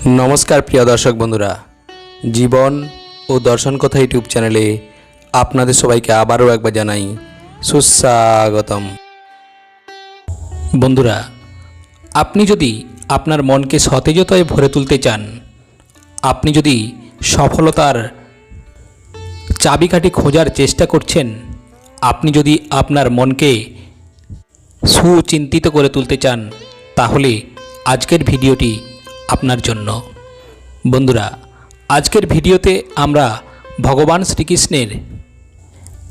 নমস্কার প্রিয় দর্শক বন্ধুরা। জীবন ও দর্শন কথা ইউটিউব চ্যানেলে আপনাদের সবাইকে আবারও একবার জানাই সুস্বাগতম। বন্ধুরা, আপনি যদি আপনার মনকে সতেজতায় ভরে তুলতে চান, আপনি যদি সফলতার চাবিকাঠি খোঁজার চেষ্টা করছেন, আপনি যদি আপনার মনকে সুচিন্তিত করে তুলতে চান, তাহলে আজকের ভিডিওটি আপনার জন্য। বন্ধুরা, আজকের ভিডিওতে আমরা ভগবান শ্রীকৃষ্ণের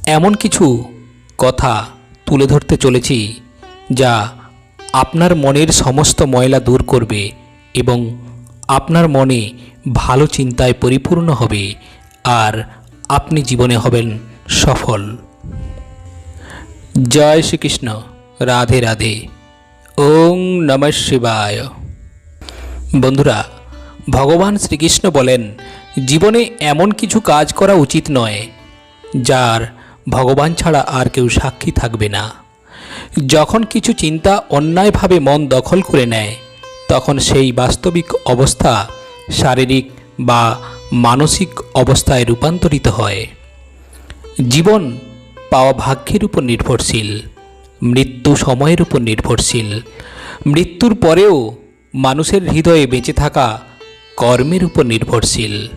এমন কিছু কথা তুলে ধরতে চলেছি যা আপনার মনের সমস্ত ময়লা দূর করবে এবং আপনার মনে ভালো চিন্তায় পরিপূর্ণ হবে আর আপনি জীবনে হবেন সফল। জয় শ্রীকৃষ্ণ। রাধে রাধে। ওং নমঃ শিবায়। বন্ধুরা, ভগবান শ্রীকৃষ্ণ বলেন, জীবনে এমন কিছু কাজ করা উচিত নয়, যার ভগবান ছাড়া আর কেউ সাক্ষী থাকবে না। যখন কিছু চিন্তা অন্যায়ভাবে মন দখল করে নেয়, তখন সেই বাস্তবিক অবস্থা শারীরিক বা মানসিক অবস্থায় রূপান্তরিত হয়। জীবন পাওয়া ভাগ্যের উপর নির্ভরশীল, মৃত্যু সময়ের উপর নির্ভরশীল, মৃত্যুর পরেও মানুষের হৃদয়ে বেঁচে থাকা কর্মের উপর নির্ভরশীল।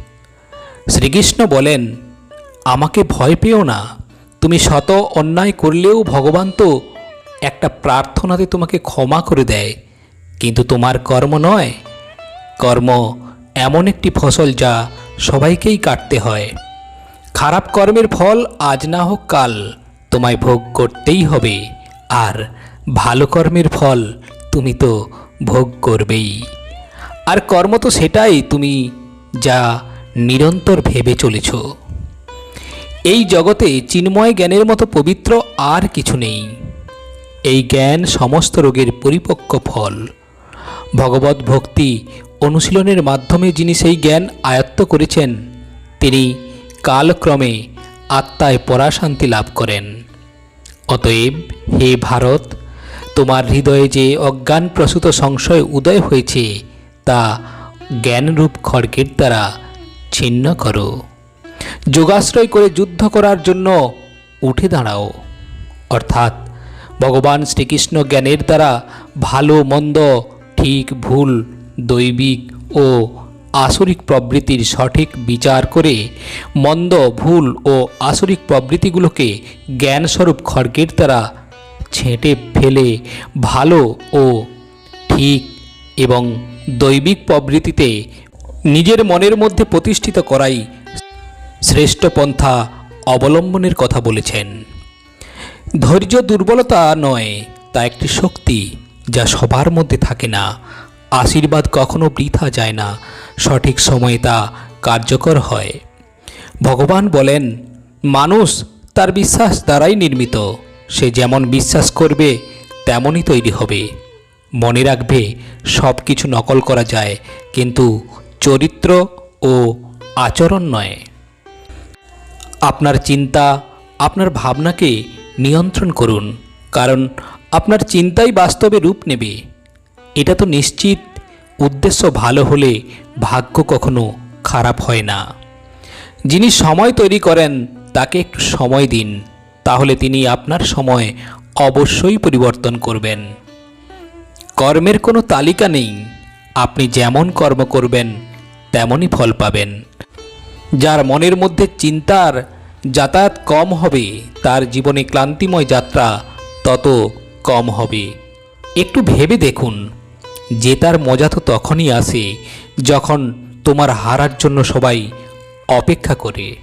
শ্রীকৃষ্ণ বলেন, আমাকে ভয় পেও না। তুমি শত অন্যায় করলেও ভগবান তো একটা প্রার্থনাতে তোমাকে ক্ষমা করে দেয়। কিন্তু তোমার কর্ম নয়। কর্ম এমন একটি ফসল যা সবাইকেই কাটতে হয়। খারাপ কর্মের ফল আজ না হোক কাল, তোমায় ভোগ করতেই হবে। আর ভালো কর্মের ফল তুমি তো ভোগ করবেই। আর কর্ম তো সেটাই, তুমি যা নিরন্তর ভেবে চলেছ। এই জগতে চিন্ময় জ্ঞানের মতো পবিত্র আর কিছু নেই। এই জ্ঞান সমস্ত রোগের পরিপক্ক ফল। ভগবত ভক্তি অনুশীলনের মাধ্যমে যিনি সেই জ্ঞান আয়ত্ত করেছেন, তিনি কালক্রমে আত্মায় পরাশান্তি লাভ করেন। অতএব হে ভারত তোমার হৃদয়ে যে অজ্ঞান প্রসূত সংশয় উদয় হয়েছে, তা জ্ঞানরূপ খড়গের দ্বারা ছিন্ন করো। যোগাশ্রয় করে যুদ্ধ করার জন্য উঠে দাঁড়াও। অর্থাৎ ভগবান শ্রীকৃষ্ণ জ্ঞানের দ্বারা ভালো, মন্দ, ঠিক, ভুল, দৈবিক ও আসরিক প্রবৃত্তির সঠিক বিচার করে মন্দ, ভুল ও আসরিক প্রবৃত্তিগুলোকে জ্ঞানস্বরূপ খড়গের দ্বারা ছেঁটে ফেলে ভালো ও ঠিক এবং দৈবিক প্রবৃত্তিতে নিজের মনের মধ্যে প্রতিষ্ঠিত করাই শ্রেষ্ঠ পন্থা অবলম্বনের কথা বলেছেন। ধৈর্য দুর্বলতা নয়, তা একটি শক্তি যা সবার মধ্যে থাকে না। আশীর্বাদ কখনো বৃথা যায় না, সঠিক সময়ে তা কার্যকর হয়। ভগবান বলেন, মানুষ তার বিশ্বাস দ্বারাই নির্মিত। সে যেমন বিশ্বাস করবে, তেমনই তৈরি হবে। মনে রাখবে সব কিছু নকল করা যায়, কিন্তু চরিত্র ও আচরণ নয়। আপনার চিন্তা, আপনার ভাবনাকে নিয়ন্ত্রণ করুন, কারণ আপনার চিন্তাই বাস্তবে রূপ নেবে। এটা তো নিশ্চিত, উদ্দেশ্য ভালো হলে ভাগ্য কখনো খারাপ হয় না। যিনি সময় তৈরি করেন, তাকে একটু সময় দিন। তাহলে তিনি আপনার সময় অবশ্যই পরিবর্তন করবেন। কর্মের কোনো তালিকা নেই। আপনি যেমন কর্ম করবেন, তেমনই ফল পাবেন। যার মনের মধ্যে চিন্তার যাতায়াত কম হবে, তার জীবনে ক্লান্তিময় যাত্রা তত কম হবে। একটু ভেবে দেখুন জেতার মজা তো তখনই আসে যখন তোমার হারার জন্য সবাই অপেক্ষা করে।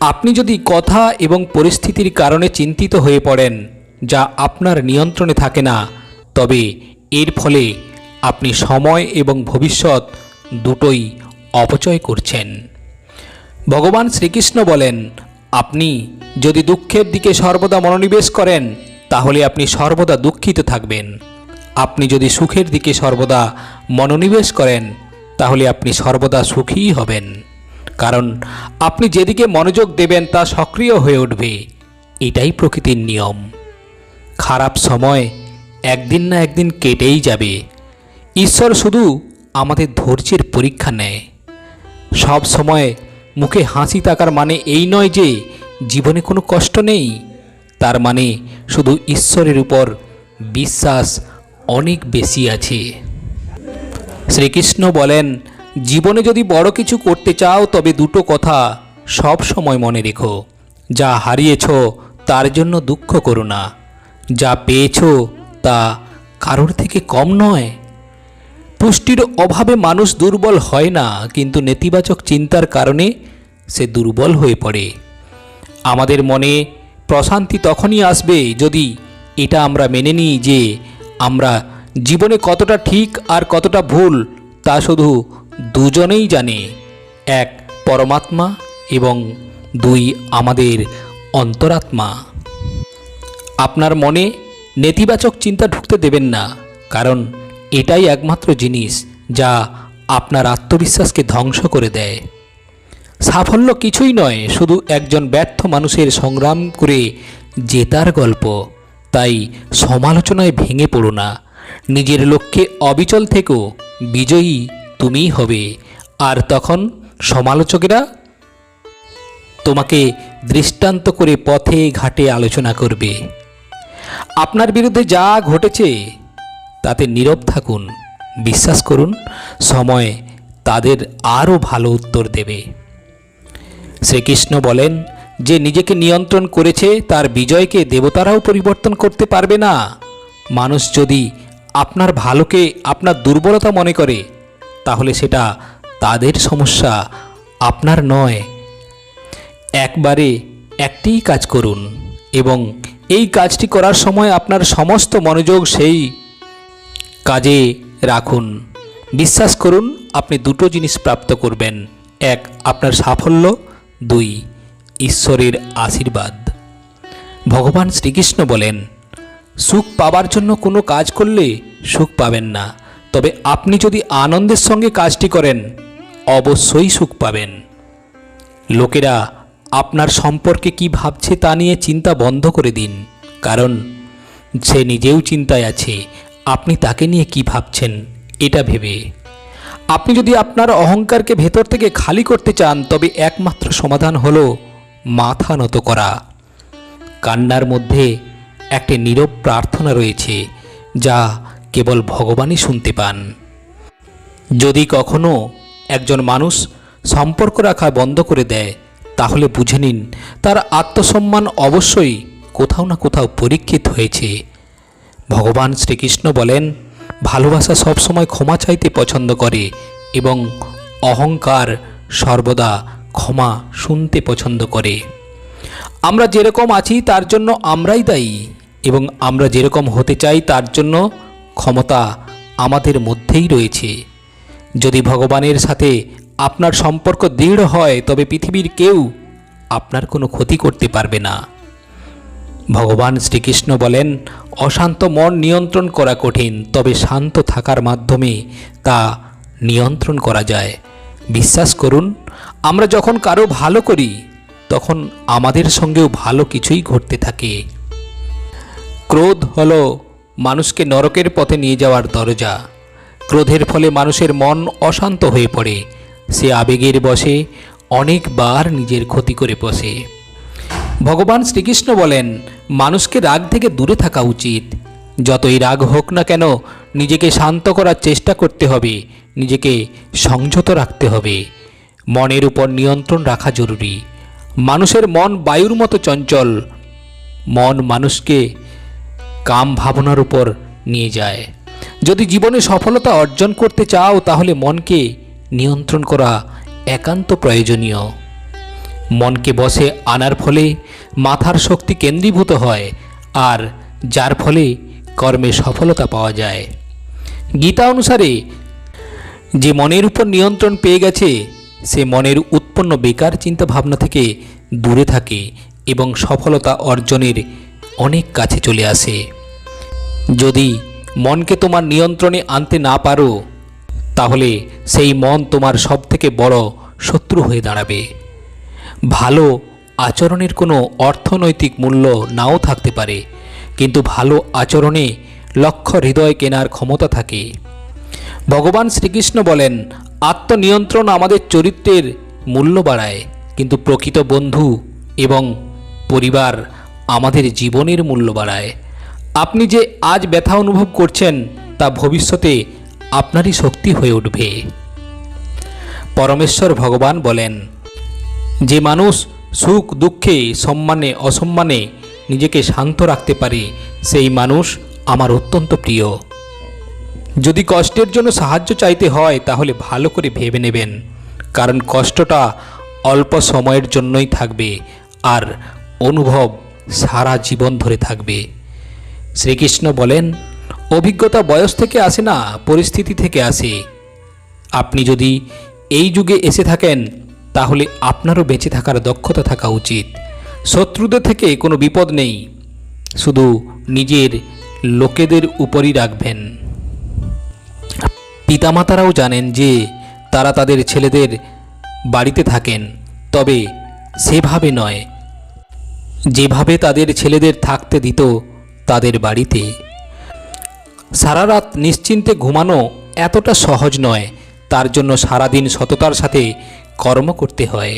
আপনি যদি কথা এবং পরিস্থিতির কারণে চিন্তিত হয়ে পড়েন, যা আপনার নিয়ন্ত্রণে থাকে না, তবে এর ফলে আপনি সময় এবং ভবিষ্যৎ দুটোই অপচয় করছেন। ভগবান শ্রীকৃষ্ণ বলেন, আপনি যদি দুঃখের দিকে সর্বদা মনোনিবেশ করেন, তাহলে আপনি সর্বদা দুঃখিত থাকবেন। আপনি যদি সুখের দিকে সর্বদা মনোনিবেশ করেন, তাহলে আপনি সর্বদা সুখীই হবেন। কারণ আপনি যেদিকে মনোযোগ দেবেন তা সক্রিয় হয়ে উঠবে। এটাই প্রকৃতির নিয়ম। খারাপ সময় একদিন না একদিন কেটেই যাবে। ঈশ্বর শুধু আমাদের ধৈর্যের পরীক্ষা নেয়। সব সময় মুখে হাসি থাকার মানে এই নয় যে জীবনে কোনো কষ্ট নেই। তার মানে শুধু ঈশ্বরের উপর বিশ্বাস অনেক বেশি আছে। শ্রীকৃষ্ণ বলেন জীবনে যদি বড় কিছু করতে চাও, তবে দুটো কথা সব সময় মনে রেখো। যা হারিয়েছ, তার জন্য দুঃখ করো না। যা পেয়েছ, তা কারোর থেকে কম নয়। পুষ্টির অভাবে মানুষ দুর্বল হয় না, কিন্তু নেতিবাচক চিন্তার কারণে সে দুর্বল হয়ে পড়ে। আমাদের মনে প্রশান্তি তখনই আসবে যদি এটা আমরা মেনে নিই যে আমরা জীবনে কতটা ঠিক আর কতটা ভুল, তা শুধু দুজনেই জানে, এক পরমাত্মা এবং দুই আমাদের অন্তরাত্মা। আপনার মনে নেতিবাচক চিন্তা ঢুকতে দেবেন না, কারণ এটাই একমাত্র জিনিস যা আপনার আত্মবিশ্বাসকে ধ্বংস করে দেয়। সাফল্য কিছুই নয়, শুধু একজন ব্যর্থ মানুষের সংগ্রাম করে জেতার গল্প। তাই সমালোচনায় ভেঙে পড়ো না, নিজের লক্ষ্যে অবিচল থেকেও বিজয়ী তুমিই হবে। আর তখন সমালোচকেরা তোমাকে দৃষ্টান্ত করে পথে ঘাটে আলোচনা করবে। আপনার বিরুদ্ধে যা ঘটেছে, তাতে নীরব থাকুন, বিশ্বাস করুন, সময় তাদের আরও ভালো উত্তর দেবে। শ্রীকৃষ্ণ বলেন, যে নিজেকে নিয়ন্ত্রণ করেছে, তার বিজয়কে দেবতারাও পরিবর্তন করতে পারবে না। মানুষ যদি আপনার ভালোকে, আপনার দুর্বলতা মনে করে তাহলে সেটা তাদের সমস্যা, আপনার নয়। একবারে একটিই কাজ করুন এবং এই কাজটি করার সময় আপনার সমস্ত মনোযোগ সেই কাজে রাখুন। বিশ্বাস করুন, আপনি দুটো জিনিস প্রাপ্ত করবেন। এক, আপনার সাফল্য। দুই, ঈশ্বরের আশীর্বাদ। ভগবান শ্রীকৃষ্ণ বলেন, সুখ পাবার জন্য কোনো কাজ করলে সুখ পাবেন না। তবে আপনি যদি আনন্দের সঙ্গে কাজটি করেন, অবশ্যই সুখ পাবেন। লোকেরা আপনার সম্পর্কে কি ভাবছে তা নিয়ে চিন্তা বন্ধ করে দিন, কারণ সে নিজেও চিন্তায় আছে, আপনি তাকে নিয়ে কি ভাবছেন, এটা ভেবে। আপনি যদি আপনার অহংকারকে ভেতর থেকে খালি করতে চান, তবে একমাত্র সমাধান হলো মাথা নত করা। কান্নার মধ্যে একটি নীরব প্রার্থনা রয়েছে, যা কেবল ভগবানই শুনতে পান। যদি কখনো একজন মানুষ সম্পর্ক রাখা বন্ধ করে দেয়, তাহলে বুঝে নিন তার আত্মসম্মান অবশ্যই কোথাও না কোথাও পরীক্ষিত হয়েছে। ভগবান শ্রীকৃষ্ণ বলেন, ভালোবাসা সবসময় ক্ষমা চাইতে পছন্দ করে এবং অহংকার সর্বদা ক্ষমা শুনতে পছন্দ করে। আমরা যেরকম আছি তার জন্য আমরাই দায়ী এবং আমরা যেরকম হতে চাই তার জন্য ক্ষমতা আমাদের মধ্যেই রয়েছে। যদি ভগবানের সাথে আপনার সম্পর্ক দৃঢ় হয়, তবে পৃথিবীর কেউ আপনার কোনো ক্ষতি করতে পারবে না। ভগবান শ্রীকৃষ্ণ বলেন, অশান্ত মন নিয়ন্ত্রণ করা কঠিন, তবে শান্ত থাকার মাধ্যমে তা নিয়ন্ত্রণ করা যায়। বিশ্বাস করুন, আমরা যখন কারও ভালো করি, তখন আমাদের সঙ্গেও ভালো কিছুই ঘটতে থাকে। ক্রোধ হলো মানুষকে নরকের পথে নিয়ে যাওয়ার দরজা। ক্রোধের ফলে মানুষের মন অশান্ত হয়ে পড়ে। সে আবেগের বসে অনেকবার নিজের ক্ষতি করে বসে। ভগবান শ্রীকৃষ্ণ বলেন, মানুষকে রাগ থেকে দূরে থাকা উচিত। যতই রাগ হোক না কেন, নিজেকে শান্ত করার চেষ্টা করতে হবে। নিজেকে সংযত রাখতে হবে। মনের উপর নিয়ন্ত্রণ রাখা জরুরি। মানুষের মন বায়ুর মতো চঞ্চল। মন মানুষকে কাম ভাবনার উপর নিয়ে যায়। যদি জীবনে সফলতা অর্জন করতে চাও, তাহলে মনকে নিয়ন্ত্রণ করা একান্ত প্রয়োজনীয়। মনকে বসে আনার ফলে মাথার শক্তি কেন্দ্রীভূত হয় আর যার ফলে কর্মে সফলতা পাওয়া যায়। গীতা অনুসারে, যে মনের উপর নিয়ন্ত্রণ পেয়ে গেছে, সে মনের উৎপন্ন বেকার চিন্তা ভাবনা থেকে দূরে থাকে এবং সফলতা অর্জনের অনেক কাছে চলে আসে। যদি মনকে তোমার নিয়ন্ত্রণে আনতে না পারো, তাহলে সেই মন তোমার সবথেকে বড় শত্রু হয়ে দাঁড়াবে। ভালো আচরণের কোনো অর্থনৈতিক মূল্য নাও থাকতে পারে, কিন্তু ভালো আচরণে লক্ষ্য হৃদয় কেনার ক্ষমতা থাকে। ভগবান শ্রীকৃষ্ণ বলেন, আত্মনিয়ন্ত্রণ আমাদের চরিত্রের মূল্য বাড়ায়, কিন্তু প্রকৃত বন্ধু এবং পরিবার আমাদের জীবনের মূল্য বাড়ায়। আপনি যে আজ ব্যথা অনুভব করছেন, তা ভবিষ্যতে আপনারই শক্তি হয়ে উঠবে। পরমেশ্বর ভগবান বলেন, যে মানুষ সুখ, দুঃখে, সম্মানে, অসম্মানে নিজেকে শান্ত রাখতে পারে, সেই মানুষ আমার অত্যন্ত প্রিয়। যদি কষ্টের জন্য সাহায্য চাইতে হয়, তাহলে ভালো করে ভেবে নেবেন, কারণ কষ্টটা অল্প সময়ের জন্যই থাকবে, আর অনুভব সারা জীবন ধরে থাকবে। শ্রীকৃষ্ণ বলেন, অভিজ্ঞতা বয়স থেকে আসে না, পরিস্থিতি থেকে আসে। আপনি যদি এই যুগে এসে থাকেন, তাহলে আপনারও বেঁচে থাকার দক্ষতা থাকা উচিত। শত্রুদের থেকে কোনো বিপদ নেই, শুধু নিজের লোকেদের উপরই রাখবেন। পিতামাতারাও জানেন যে, তারা তাদের ছেলেদের বাড়িতে থাকেন, তবে সেভাবে নয়। যেভাবে তাদের ছেলেদের থাকতে দিত তাদের বাড়িতে। সারা রাত নিশ্চিন্তে ঘুমানো এতটা সহজ নয়, তার জন্য সারাদিন সততার সাথে কর্ম করতে হয়।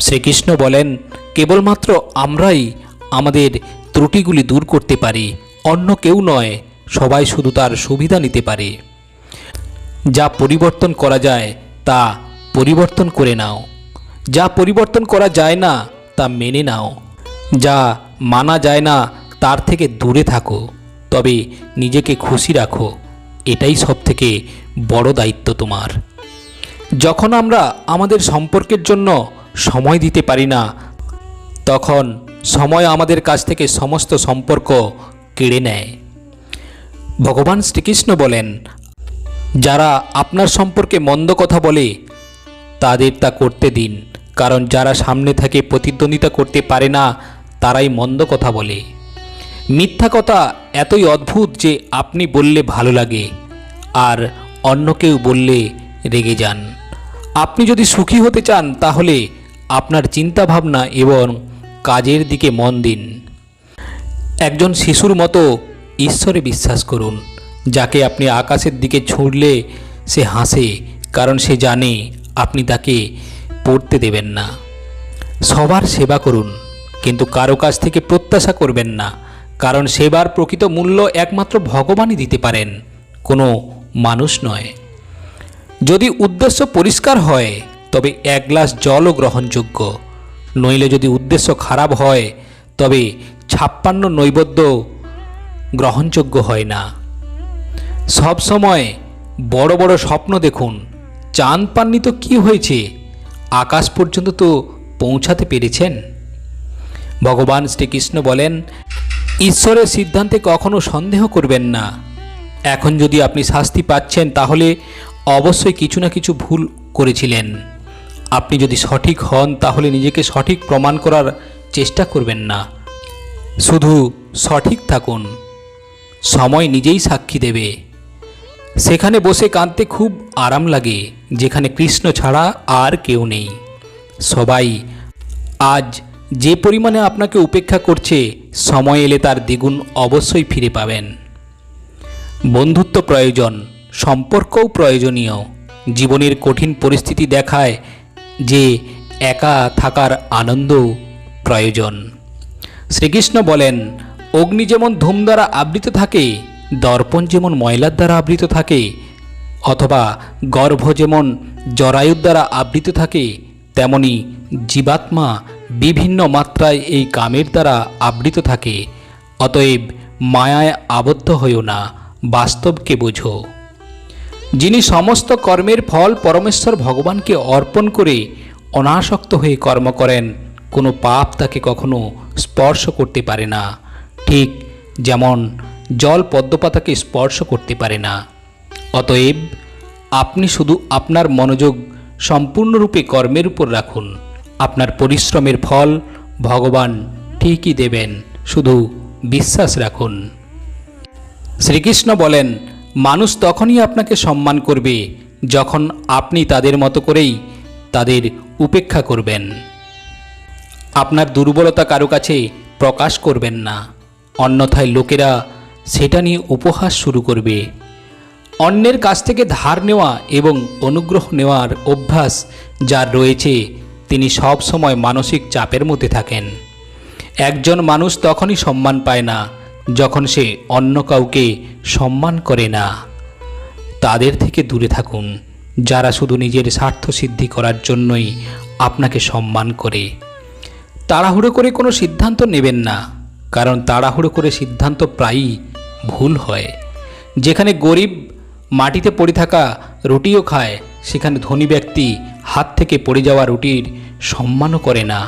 শ্রীকৃষ্ণ বলেন, কেবলমাত্র আমরাই আমাদের ত্রুটিগুলি দূর করতে পারি, অন্য কেউ নয়, সবাই শুধু তার সুবিধা নিতে পারে। যা পরিবর্তন করা যায়, তা পরিবর্তন করে নাও। যা পরিবর্তন করা যায় না, তা মেনে নাও। যা মানা যায় না তার থেকে দূরে থাকো, তবে নিজেকে খুশি রাখো। এটাই সব থেকে বড় দায়িত্ব তোমার। যখন আমরা আমাদের সম্পর্কের জন্য সময় দিতে পারি না, তখন সময় আমাদের কাছ থেকে সমস্ত সম্পর্ক কেড়ে নেয়। ভগবান শ্রীকৃষ্ণ বলেন, যারা আপনার সম্পর্কে মন্দ কথা বলে, তাদের তা করতে দিন। কারণ যারা সামনে থাকে প্রতিদ্বন্দ্বিতা করতে পারে না, তারাই মন্দ কথা বলে। মিথ্যা কথা এতই অদ্ভুত যে আপনি বললে ভালো লাগে, আর অন্য কেউ বললে রেগে যান। আপনি যদি সুখী হতে চান, তাহলে আপনার চিন্তাভাবনা এবং কাজের দিকে মন দিন। একজন শিশুর মতো ঈশ্বরে বিশ্বাস করুন, যাকে আপনি আকাশের দিকে ছুঁড়লে সে হাসে, কারণ সে জানে আপনি তাকে পড়তে দেবেন না। সবার সেবা করুন, কিন্তু কারও কাছ থেকে প্রত্যাশা করবেন না। কারণ সেবার প্রকৃত মূল্য একমাত্র ভগবানই দিতে পারেন, কোনো মানুষ নয়। যদি উদ্দেশ্য পরিষ্কার হয়, তবে এক গ্লাস জলও গ্রহণযোগ্য। নইলে যদি উদ্দেশ্য খারাপ হয়, তবে ছাপ্পান্ন নৈবদ্য গ্রহণযোগ্য হয় না। সব সময় বড় বড় স্বপ্ন দেখুন, চাঁদ পাননি তো কী হয়েছে? আকাশ পর্যন্ত তো পৌঁছাতে পেরেছেন? ভগবান শ্রীকৃষ্ণ বলেন ঈশ্বরের সিদ্ধান্তে কখনো সন্দেহ করবেন না। এখন যদি আপনি শাস্তি পাচ্ছেন, তাহলে অবশ্যই কিছু না কিছু ভুল করেছিলেন। আপনি যদি সঠিক হন, তাহলে নিজেকে সঠিক প্রমাণ করার চেষ্টা করবেন না। শুধু সঠিক থাকুন। সময় নিজেই সাক্ষী দেবে। সেখানে বসে কাঁদতে খুব আরাম লাগে, যেখানে কৃষ্ণ ছাড়া আর কেউ নেই। সবাই আজ যে পরিমাণে আপনাকে উপেক্ষা করছে, সময় এলে তার দ্বিগুণ অবশ্যই ফিরে পাবেন। বন্ধুত্ব প্রয়োজন, সম্পর্কও প্রয়োজনীয়। জীবনের কঠিন পরিস্থিতি দেখায় যে একা থাকার আনন্দ প্রয়োজন। শ্রীকৃষ্ণ বলেন, অগ্নি যেমন ধূম দ্বারা আবৃত থাকে, দর্পণ যেমন ময়লার দ্বারা আবৃত থাকে, অথবা গর্ভ যেমন জরায়ুর দ্বারা আবৃত থাকে, তেমনি জীবাত্মা বিভিন্ন মাত্রায় এই কামের দ্বারা আবৃত থাকে, অতএব মায়ায় আবদ্ধ হইও না, বাস্তবকে বোঝো। যিনি সমস্ত কর্মের ফল পরমেশ্বর ভগবানকে অর্পণ করে অনাসক্ত হয়ে কর্ম করেন, কোনো পাপ তাকে কখনো স্পর্শ করতে পারে না। ঠিক যেমন জল পদ্মপাতাকে স্পর্শ করতে পারে না। অতএব আপনি শুধু আপনার মনোযোগ সম্পূর্ণরূপে কর্মের উপর রাখুন। আপনার পরিশ্রমের ফল ভগবান ঠিকই দেবেন, শুধু বিশ্বাস রাখুন। শ্রীকৃষ্ণ বলেন, মানুষ তখনই আপনাকে সম্মান করবে, যখন আপনি তাদের মতো করেই তাদের উপেক্ষা করবেন। আপনার দুর্বলতা কারও কাছে প্রকাশ করবেন না। অন্যথায় লোকেরা সেটা নিয়ে উপহাস শুরু করবে। অন্যের কাছ থেকে ধার নেওয়া এবং অনুগ্রহ নেওয়ার অভ্যাস যার রয়েছে তিনি সব সময় মানসিক চাপের মধ্যে থাকেন। একজন মানুষ তখনই সম্মান পায় না, যখন সে অন্য কাউকে সম্মান করে না। তাদের থেকে দূরে থাকুন, যারা শুধু নিজের স্বার্থ সিদ্ধি করার জন্যই আপনাকে সম্মান করে। তাড়াহুড়ো করে কোনো সিদ্ধান্ত নেবেন না, কারণ তাড়াহুড়ো করে সিদ্ধান্ত প্রায়ই ভুল হয়। যেখানে গরিব মাটিতে পড়ে থাকা রুটিও খায় সেখানে ধনী ব্যক্তি হাত থেকে পড়ে যাওয়া রুটির সম্মানও করে না।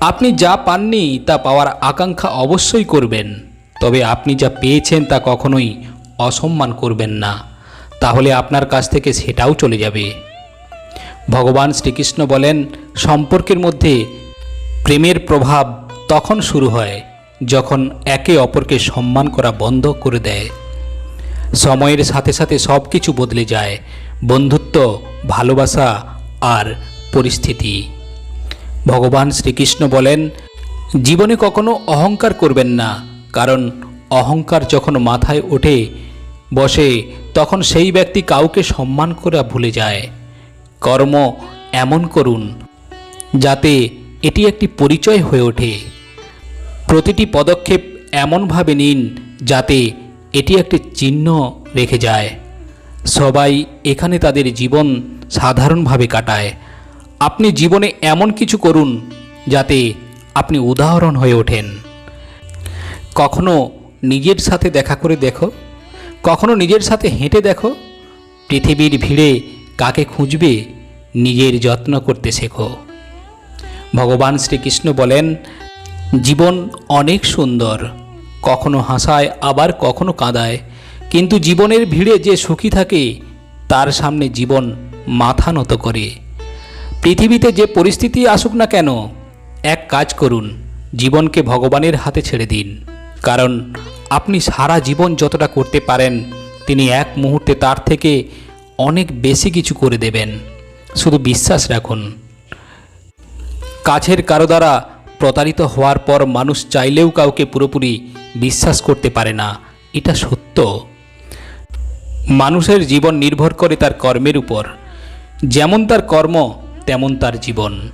আপনি যা পাননি তা পাওয়ার আকাঙ্ক্ষা অবশ্যই করবেন, তবে আপনি যা পেয়েছেন তা কখনোই অসম্মান করবেন না। তাহলে আপনার কাছ থেকে সেটাও চলে যাবে। ভগবান শ্রীকৃষ্ণ বলেন, সম্পর্কের মধ্যে প্রেমের প্রভাব তখন শুরু হয় যখন একে অপরকে সম্মান করা বন্ধ করে দেয়। সময়ের সাথে সাথে সব কিছু বদলে যায়। বন্ধুত্ব, ভালোবাসা আর পরিস্থিতি। ভগবান শ্রীকৃষ্ণ বলেন, জীবনে কখনো অহংকার করবেন না, কারণ অহংকার যখন মাথায় ওঠে, বসে, তখন সেই ব্যক্তি কাউকে সম্মান করা ভুলে যায়। কর্ম এমন করুন, যাতে এটি একটি পরিচয় হয়ে ওঠে। প্রতিটি পদক্ষেপ এমনভাবে নিন, যাতে এটি একটি চিহ্ন রেখে যায়। সবাই এখানে তাদের জীবন সাধারণভাবে কাটায়। আপনি জীবনে এমন কিছু করুন যাতে আপনি উদাহরণ হয়ে ওঠেন। কখনো নিজের সাথে দেখা করে দেখো, কখনো নিজের সাথে হেঁটে দেখো, পৃথিবীর ভিড়ে কাকে খুঁজবে নিজের যত্ন করতে শেখো। ভগবান শ্রীকৃষ্ণ বলেন, জীবন অনেক সুন্দর, কখনো হাসায়, আবার কখনো কাঁদায়। কিন্তু জীবনের ভিড়ে যে সুখী থাকে, তার সামনে জীবন মাথা নত করে। পৃথিবীতে যে পরিস্থিতি আসুক না কেন, এক কাজ করুন, জীবনকে ভগবানের হাতে ছেড়ে দিন। কারণ আপনি সারা জীবন যতটা করতে পারেন, তিনি এক মুহূর্তে তার থেকে অনেক বেশি কিছু করে দেবেন। শুধু বিশ্বাস রাখুন। কাছের কারও দ্বারা প্রতারিত হওয়ার পর মানুষ চাইলেও কাউকে পুরোপুরি বিশ্বাস করতে পারে না। এটা সত্য। মানুষের জীবন নির্ভর করে তার কর্মের উপর। যেমন তার কর্ম, তেমন তার জীবন।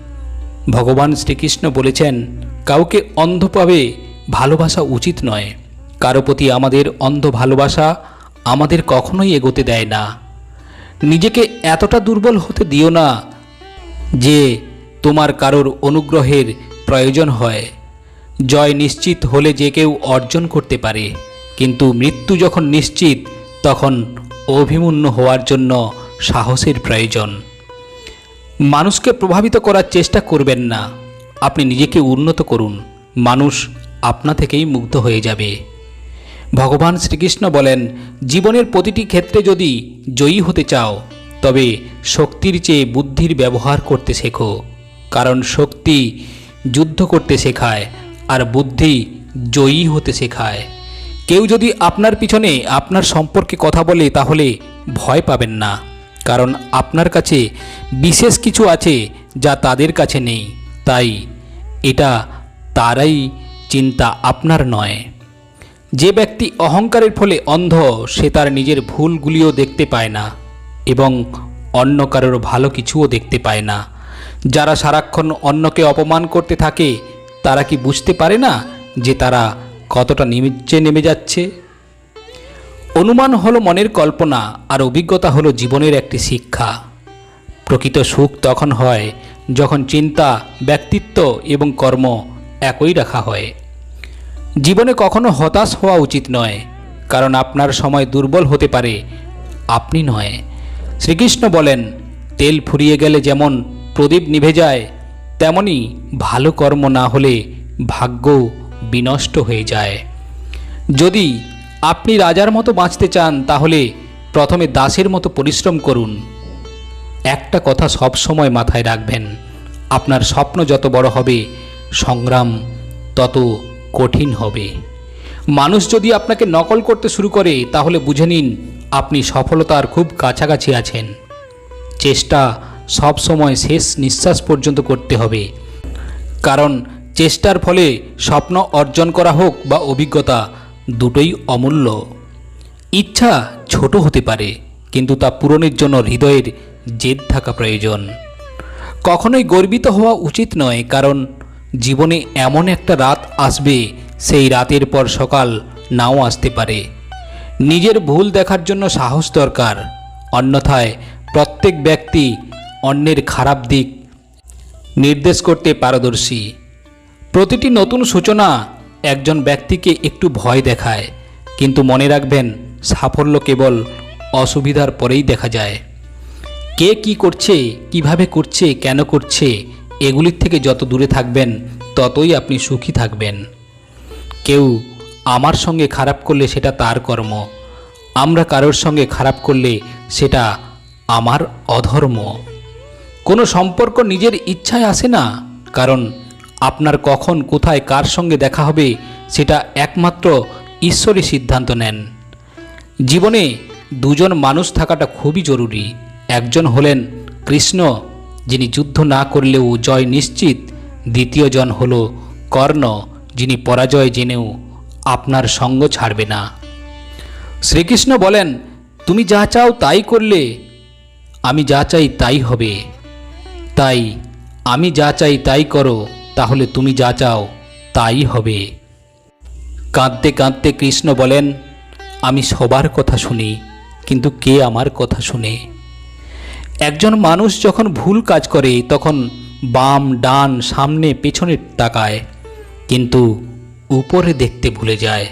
ভগবান শ্রীকৃষ্ণ বলেছেন, কাউকে অন্ধভাবে ভালোবাসা উচিত নয়। কারও প্রতি আমাদের অন্ধ ভালোবাসা আমাদের কখনোই এগোতে দেয় না। নিজেকে এতটা দুর্বল হতে দিও না যে তোমার কারোর অনুগ্রহের প্রয়োজন হয়। জয় নিশ্চিত হলে যে কেউ অর্জন করতে পারে। কিন্তু মৃত্যু যখন নিশ্চিত, তখন অভিমুন্য হওয়ার জন্য সাহসের প্রয়োজন। মানুষকে প্রভাবিত করার চেষ্টা করবেন না। আপনি নিজেকে উন্নত করুন। মানুষ আপনা থেকেই মুগ্ধ হয়ে যাবে। ভগবান শ্রীকৃষ্ণ বলেন, জীবনের প্রতিটি ক্ষেত্রে যদি জয়ী হতে চাও, তবে শক্তির চেয়ে বুদ্ধির ব্যবহার করতে শেখো। কারণ শক্তি যুদ্ধ করতে শেখায় আর বুদ্ধি জয়ী হতে শেখায়। কেউ যদি আপনার পিছনে আপনার সম্পর্কে কথা বলে তাহলে ভয় পাবেন না। কারণ আপনার কাছে বিশেষ কিছু আছে যা তাদের কাছে নেই। তাই এটা তারাই চিন্তা আপনার নয়। যে ব্যক্তি অহংকারের ফলে অন্ধ, সে তার নিজের ভুলগুলিও দেখতে পায় না এবং অন্য কারোর ভালো কিছুও দেখতে পায় না। যারা সারাক্ষণ অন্যকে অপমান করতে থাকে, তারা কি বুঝতে পারে না যে তারা কতটা নিচে নেমে যাচ্ছে? অনুমান হলো মনের কল্পনা আর অভিজ্ঞতা হলো জীবনের একটি শিক্ষা। প্রকৃত সুখ তখন হয় যখন চিন্তা, ব্যক্তিত্ব এবং কর্ম একই রাখা হয়। জীবনে কখনো হতাশ হওয়া উচিত নয়, কারণ আপনার সময় দুর্বল হতে পারে, আপনি নয়। শ্রীকৃষ্ণ বলেন, তেল ফুরিয়ে গেলে যেমন প্রদীপ নিভে যায়, তেমনি ভালো কর্ম না হলে ভাগ্য বিনষ্ট হয়ে যায়। যদি আপনি রাজার মতো বাঁচতে চান, তাহলে প্রথমে দাসের মতো পরিশ্রম করুন। একটা কথা সব সময় মাথায় রাখবেন, আপনার স্বপ্ন যত বড় হবে, সংগ্রাম তত কঠিন হবে। মানুষ যদি আপনাকে নকল করতে শুরু করে, তাহলে বুঝে নিন, আপনি সফলতার খুব কাছাকাছি আছেন। চেষ্টা সব সময় শেষ নিঃশ্বাস পর্যন্ত করতে হবে। কারণ চেষ্টার ফলে স্বপ্ন অর্জন করা হোক বা অভিজ্ঞতা দুটোই অমূল্য। ইচ্ছা ছোট হতে পারে, কিন্তু তা পূরণের জন্য হৃদয়ের জেদ থাকা প্রয়োজন। কখনোই গর্বিত হওয়া উচিত নয়, কারণ জীবনে এমন একটা রাত আসবে, সেই রাতের পর সকাল নাও আসতে পারে। নিজের ভুল দেখার জন্য সাহস দরকার, অন্যথায় প্রত্যেক ব্যক্তি অন্যের খারাপ দিক নির্দেশ করতে পারদর্শী। প্রতিটি নতুন সূচনা একজন ব্যক্তিকে একটু ভয় দেখায়, কিন্তু মনে রাখবেন, সাফল্য কেবল অসুবিধার পরেই দেখা যায়। কে কি করছে, কীভাবে করছে, কেন করছে, এগুলির থেকে যত দূরে থাকবেন, ততই আপনি সুখী থাকবেন। কেউ আমার সঙ্গে খারাপ করলে সেটা তার কর্ম, আমরা কারোর সঙ্গে খারাপ করলে সেটা আমার অধর্ম। কোনো সম্পর্ক নিজের ইচ্ছায় আসে না, কারণ আপনার কখন, কোথায়, কার সঙ্গে দেখা হবে, সেটা একমাত্র ঈশ্বরই সিদ্ধান্ত নেন। জীবনে দুজন মানুষ থাকাটা খুবই জরুরি। একজন হলেন কৃষ্ণ, যিনি যুদ্ধ না করলেও জয় নিশ্চিত। দ্বিতীয়জন হল কর্ণ, যিনি পরাজয় জেনেও আপনার সঙ্গ ছাড়বে না। শ্রীকৃষ্ণ বলেন, তুমি যা চাও তাই করলে, আমি যা চাই তাই হবে। তাই, আমি যা চাই তাই করো তাহলে তুমি যা চাও তাই হবে। কাঁদতে কাঁদতে কৃষ্ণ বলেন, আমি সবার কথা শুনি, কিন্তু কে আমার কথা শুনে? একজন মানুষ যখন ভুল কাজ করে, তখন বাম, ডান, সামনে, পেছনে তাকায়, কিন্তু উপরে দেখতে ভুলে যায়।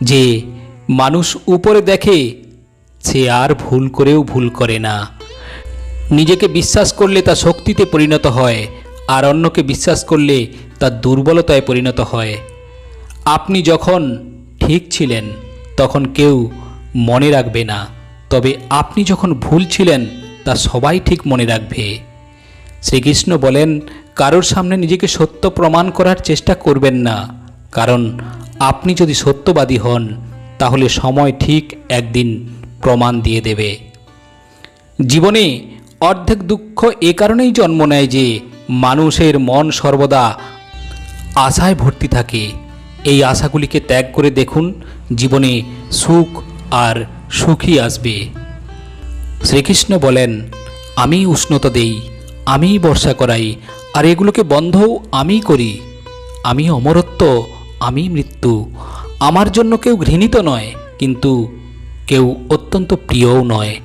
যে মানুষ উপরে দেখে, সে আর ভুল করেও ভুল করে না। নিজেকে বিশ্বাস করলে তা শক্তিতে পরিণত হয়। আর অন্যকে বিশ্বাস করলে তা দুর্বলতায় পরিণত হয়। আপনি যখন ঠিক ছিলেন, তখন কেউ মনে রাখবে না। তবে আপনি যখন ভুল ছিলেন, তা সবাই ঠিক মনে রাখবে। শ্রীকৃষ্ণ বলেন, কারোর সামনে নিজেকে সত্য প্রমাণ করার চেষ্টা করবেন না। কারণ আপনি যদি সত্যবাদী হন, তাহলে সময় ঠিক একদিন প্রমাণ দিয়ে দেবে। জীবনে অর্ধেক দুঃখ এ কারণেই জন্ম নেয় যে মানুষের মন সর্বদা আশায় ভর্তি থাকে। এই আশাগুলিকে ত্যাগ করে দেখুন, জীবনে সুখ আর সুখী আসবে। শ্রীকৃষ্ণ বলেন, আমি উষ্ণতা দেই আমিই বর্ষা করাই, আর এগুলোকে বন্ধও আমিই করি। আমি অমরত্ব, আমি মৃত্যু। আমার জন্য কেউ ঘৃণিত নয়, কিন্তু কেউ অত্যন্ত প্রিয়ও নয়।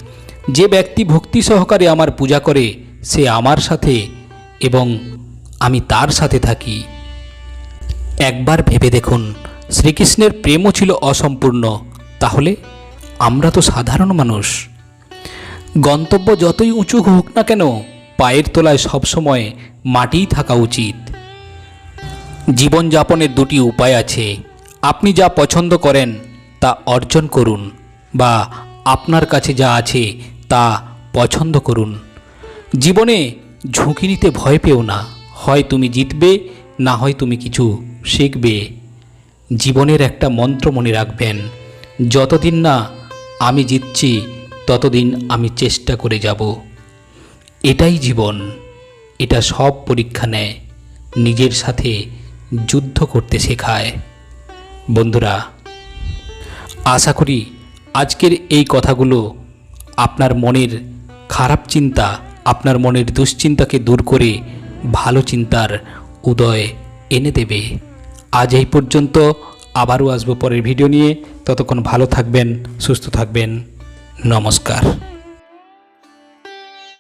যে ব্যক্তি ভক্তি সহকারে আমার পূজা করে, সে আমার সাথে এবং আমি তার সাথে থাকি। একবার ভেবে দেখুন, শ্রীকৃষ্ণের প্রেমও ছিল অসম্পূর্ণ। তাহলে আমরা তো সাধারণ মানুষ। গন্তব্য যতই উঁচু হোক না কেন, পায়ের তলায় সবসময় মাটিই থাকা উচিত। জীবনযাপনের দুটি উপায় আছে। আপনি যা পছন্দ করেন, তা অর্জন করুন বা আপনার কাছে যা আছে, তা পছন্দ করুন। জীবনে ঝুঁকি নিতে ভয় পেও না। হয় তুমি জিতবে, না হয় তুমি কিছু শিখবে। জীবনের একটা মন্ত্র মনে রাখবেন, যতদিন না আমি জিতছি, ততদিন আমি চেষ্টা করে যাব। এটাই জীবন, এটা সব পরীক্ষা নেয়, নিজের সাথে যুদ্ধ করতে শেখায়। বন্ধুরা, আশা করি আজকের এই কথাগুলো আপনার মনের খারাপ চিন্তা আপনার মনের দুশ্চিন্তাকে দূর করে ভালো চিন্তার উদয় এনে দেবে। আজ এই পর্যন্ত আবারও আসব পরের ভিডিও নিয়ে। ততক্ষণ ভালো থাকবেন, সুস্থ থাকবেন। নমস্কার।